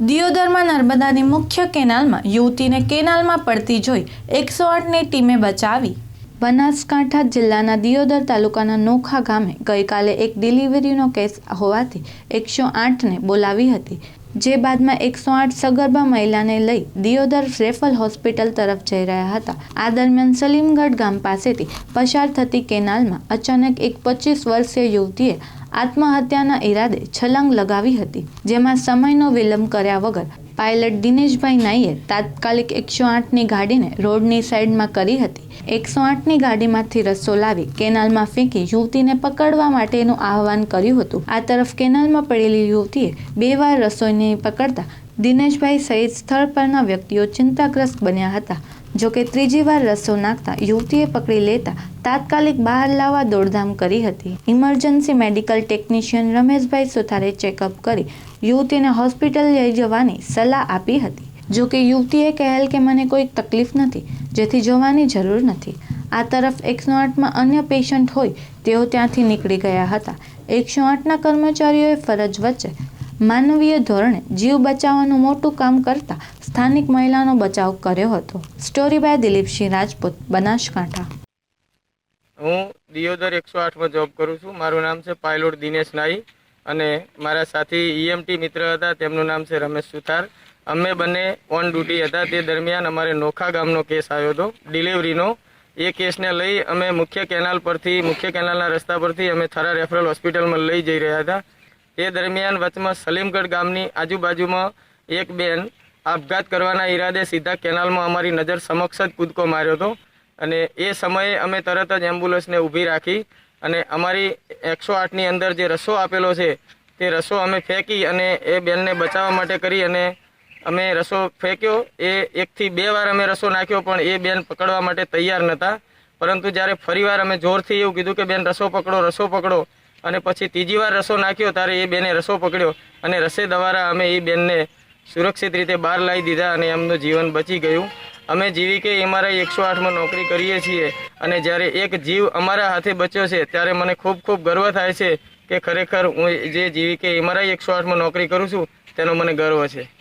દિયોદરમાં નર્મદાની મુખ્ય કેનાલમાં યુવતીને કેનાલમાં પડતી જોઈ એકસો આઠની ટીમે બચાવી. બનાસકાંઠા જિલ્લાના દિયોદર તાલુકાના નોખા ગામે ગઈકાલે એક ડિલિવરીનો કેસ હોવાથી એકસો આઠને બોલાવી હતી. જે બાદમાં એકસો આઠ સગર્ભા મહિલાને લઈ દિયોદર રેફલ હોસ્પિટલ તરફ જઈ રહ્યા હતા. આ દરમિયાન સલીમગઢ ગામ પાસેથી પસાર થતી કેનાલમાં અચાનક એક પચીસ વર્ષીય યુવતીએ આત્મહત્યાના ઈરાદે છલાંગ લગાવી હતી, જેમાં સમયનો વિલંબ કર્યા વગર પાયલટ દિનેશભાઈ નાઈએ તાત્કાલિક એકસો આઠની ગાડીને રોડની સાઈડમાં કરી હતી. એકસો આઠની ગાડીમાંથી રસ્સો લાવી કેનાલમાં ફેંકી યુવતીને પકડવા માટેનું આહવાન કર્યું હતું. આ તરફ કેનાલમાં પડેલી યુવતીએ બે વાર રસોઈને પકડતા દિનેશભાઈ સહિત સ્થળ પરના વ્યક્તિઓ ચિંતાગ્રસ્ત બન્યા હતા. જોકે ત્રીજી વાર રસ્સો નાખતા યુવતીએ પકડી લેતા તાત્કાલિક બહાર લાવવા દોડધામ કરી હતી. ઇમરજન્સી મેડિકલ ટેકનિશિયન રમેશભાઈ સુથારે ચેકઅપ કરી યુવતીને હોસ્પિટલ લઈ જવાની સલાહ આપી હતી. જોકે યુવતીએ કહેલ કે મને કોઈ તકલીફ નથી, જેથી જવાની જરૂર નથી. આ તરફ એકસો આઠમાં અન્ય પેશન્ટ હોય તેઓ ત્યાંથી નીકળી ગયા હતા. એકસો આઠના કર્મચારીઓએ ફરજ વચ્ચે માનવીય ધોરણે જીવ બચાવવાનું મોટું કામ કરતા સ્થાનિક મહિલાનો બચાવ કર્યો હતો. Story by Dilipsinh Rajput, Banaskantha. હું દિયોદર એકસો આઠમાં જોબ કરું છું. મારું નામ છે પાયલોટ દિનેશ નાઈ અને મારા સાથી ઈએમટી મિત્ર હતા. તેમનું નામ છે રમેશ સુથાર. અમે બંને ઓન ડ્યુટી હતા. તે દરમિયાન અમારે નોખા ગામનો કેસ આવ્યો હતો. ડિલિવરીનો એ કેસને લઈ અમે મુખ્ય કેનાલ પરથી, મુખ્ય કેનાલના રસ્તા પરથી અમે થરા રેફરલ હોસ્પિટલમાં લઈ જઈ રહ્યા હતા. તે દરમિયાન વચમાં સલીમગઢ ગામની આજુબાજુમાં એક બેન આપઘાત કરવાના ઈરાદે સીધા કેનાલમાં અમારી નજર સમક્ષ જ કૂદકો માર્યો હતો. અને એ સમયે અમે તરત જ એમ્બ્યુલન્સને ઊભી રાખી અને અમારી એકસો આઠની અંદર જે રસો આપેલો છે, તે રસો અમે ફેંકી અને એ બેનને બચાવવા માટે કરી અને અમે રસો ફેંક્યો. એ એકથી બે વાર અમે રસો નાખ્યો, પણ એ બેન પકડવા માટે તૈયાર નહોતા. પરંતુ જ્યારે ફરીવાર અમે જોરથી એવું કીધું કે, બેન, રસો પકડો રસો પકડો અને પછી ત્રીજી વાર રસો નાખ્યો ત્યારે એ બેને રસો પકડ્યો અને રસે દ્વારા અમે એ બેનને સુરક્ષિત રીતે બહાર લાવી દીધા અને એમનું જીવન બચી ગયું. અમે જીવી કે એમઆરઆઈ એકસો આઠમાં નોકરી કરીએ છીએ અને જ્યારે એક જીવ અમારા હાથે બચ્યો છે ત્યારે મને ખૂબ ખૂબ ગર્વ થાય છે કે ખરેખર હું જે જીવી કે એમઆરઆઈ એકસો આઠમાં નોકરી કરું છું તેનો મને ગર્વ છે.